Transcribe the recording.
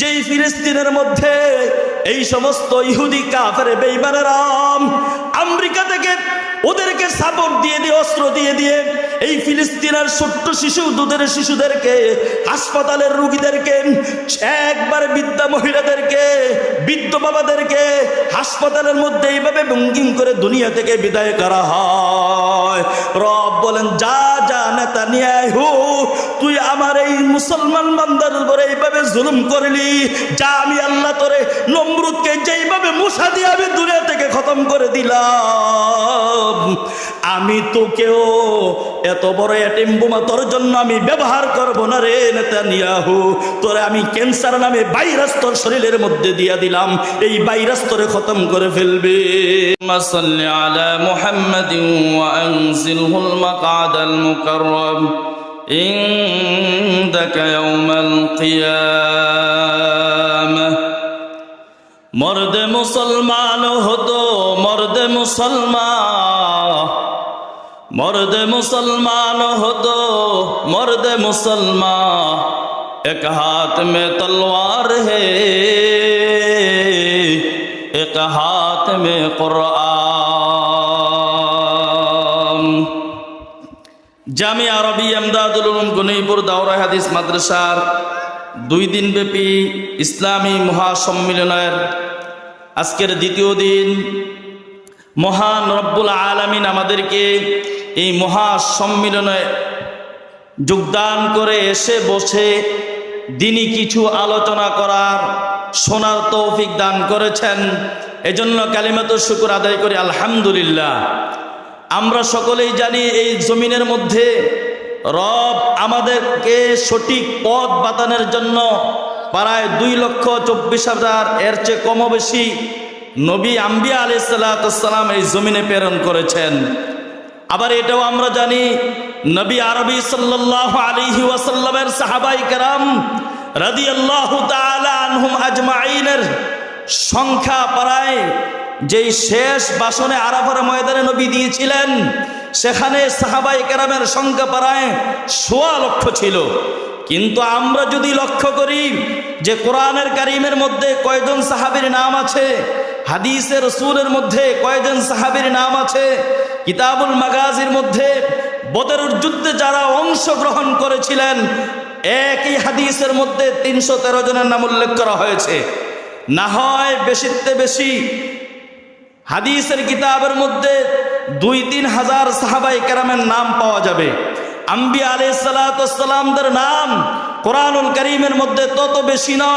যেই ফিলিস্তিনের মধ্যে এই সমস্ত ইহুদি, কাফের বেইমানেরাম আমেরিকা থেকে ওদেরকে সাপোর্ট দিয়ে দিয়ে, অস্ত্র দিয়ে দিয়ে এই ফিলিস্তিনের ছোট্ট শিশু, দুধের শিশুদেরকে, হাসপাতালের রুগীদেরকে, একবার বৃদ্ধা মহিলাদেরকে, বৃদ্ধ বাবাদেরকে হাসপাতালের মধ্যে এইভাবে ভঙ্গিম করে দুনিয়া থেকে বিদায় করা হয়। রব বলেন, যা যা নিয়ে আয় হো। তুই আমার এই মুসলমান বান্দার উপরে এইভাবে জুলুম করলি। যা আমি আল্লাহ তোরে নমরুদকে যেইভাবে মুসা দিয়ে আমি থেকে খতম করে দিলাম আমি তোকেও এত বড় এটিম বোমা তোর জন্য আমি ব্যবহার করব না রে নেতানিয়াহু তোরে আমি ক্যান্সার নামে ভাইরাস তোর শরীরের মধ্যে দিয়া দিলাম এই ভাইরাস তোরে খতম করে ফেলবে صل على محمد وأنزله المقعد المكرم عندك يوم القيامة মর্দে মুসলমান হতো, মর্দে মুসলমান। মর্দে মুসলমান হতো, মর্দে মুসলমান। এক হাত মে তলোয়ার হে, এক হাত মে কোরআন। জামি আরবি আমদাদুল উলুম গুনিপুর দাওরা হাদিস মাদ্রাসার দুই দিনব্যাপী ইসলামী মহাসম্মিলনের আজকের দ্বিতীয় দিন। মহান রব্বুল আলামিন আমাদেরকে এই মহাসম্মিলনে যোগদান করে এসে বসে দিনই কিছু আলোচনা করার শোনার তৌফিক দান করেছেন। এজন্য কালিমাত শুকুর আদায় করি, আলহামদুলিল্লাহ। আমরা সকলেই জানি এই জমিনের মধ্যে রব আমাদেরকে সঠিক পথ বাতানের জন্য প্রায় দুই লক্ষ চব্বিশ হাজার এর চেয়ে কম বেশি নবী আম্বিয়া আলি সাল্লাম এই জমিনে প্রেরণ করেছেন। আবার এটাও আমরা জানি, নবী আরবি সাল্লাহ আলিহি ওয়াসাল্লামের সাহাবাই কারাম রাদি আল্লাহ আজমাইনের সংখ্যা প্রায় যেই শেষ বাসনে আরাফার ময়দানে নবী দিয়েছিলেন, সেখানে সাহাবাই কেরামের সংখ্যা প্রায় সোয়া লক্ষ ছিল। কিন্তু আমরা যদি লক্ষ্য করি যে কোরআনের কারিমের মধ্যে কয়জন সাহাবির নাম আছে, হাদিসের সুরের মধ্যে কয়জন সাহাবির নাম আছে, কিতাবুল মাগাজির মধ্যে বদরুর যুদ্ধে যারা অংশগ্রহণ করেছিলেন, একই হাদিসের মধ্যে তিনশো তেরো জনের নাম উল্লেখ করা হয়েছে। না হয় বেশিতে বেশি, হাদিসের কিতাবের মধ্যে দুই তিন হাজার সাহাবাই কেরামের নাম পাওয়া যাবে। আম্বি আলাই সালাতামদের নাম কোরআনুল করিমের মধ্যে তত বেশি নয়।